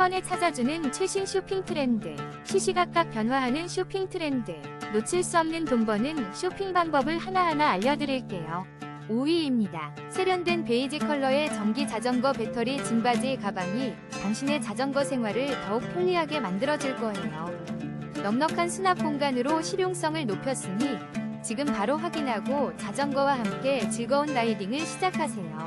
번에 찾아주는 최신 쇼핑 트렌드, 시시각각 변화하는 쇼핑 트렌드, 놓칠 수 없는 돈 버는 쇼핑 방법을 하나하나 알려드릴게요. 5위입니다. 세련된 베이지 컬러의 전기 자전거 배터리 짐바지 가방이 당신의 자전거 생활을 더욱 편리하게 만들어줄 거예요. 넉넉한 수납 공간으로 실용성을 높였으니 지금 바로 확인하고 자전거와 함께 즐거운 라이딩을 시작하세요.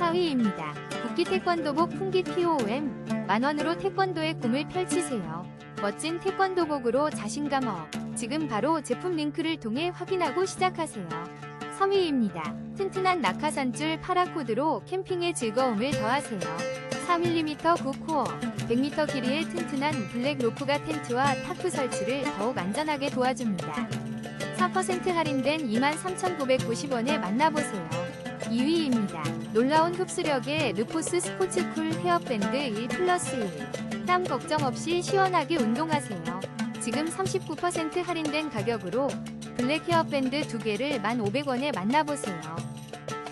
4위입니다. 국기 태권도복 풍기 TOM 만원으로 태권도의 꿈을 펼치세요. 멋진 태권도복으로 자신감 업. 지금 바로 제품 링크를 통해 확인하고 시작하세요. 3위입니다. 튼튼한 낙하산줄 파라코드로 캠핑의 즐거움을 더하세요. 4mm 9코어, 100m 길이의 튼튼한 블랙 로프가 텐트와 타프 설치를 더욱 안전하게 도와줍니다. 4% 할인된 23,990원에 만나보세요. 2위입니다. 놀라운 흡수력의 르포스 스포츠쿨 헤어밴드 1 플러스 1. 땀 걱정 없이 시원하게 운동하세요. 지금 39% 할인된 가격으로 블랙 헤어밴드 2개를 1,500원에 만나보세요.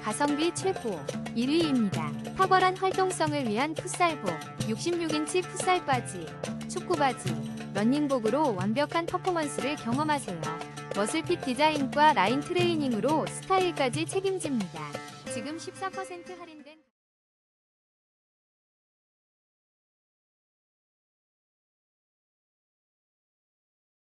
가성비 최고 1위입니다. 탁월한 활동성을 위한 풋살복 66인치 풋살 바지, 축구 바지, 러닝복으로 완벽한 퍼포먼스를 경험하세요. 머슬핏 디자인과 라인 트레이닝으로 스타일까지 책임집니다. 지금 14% 할인된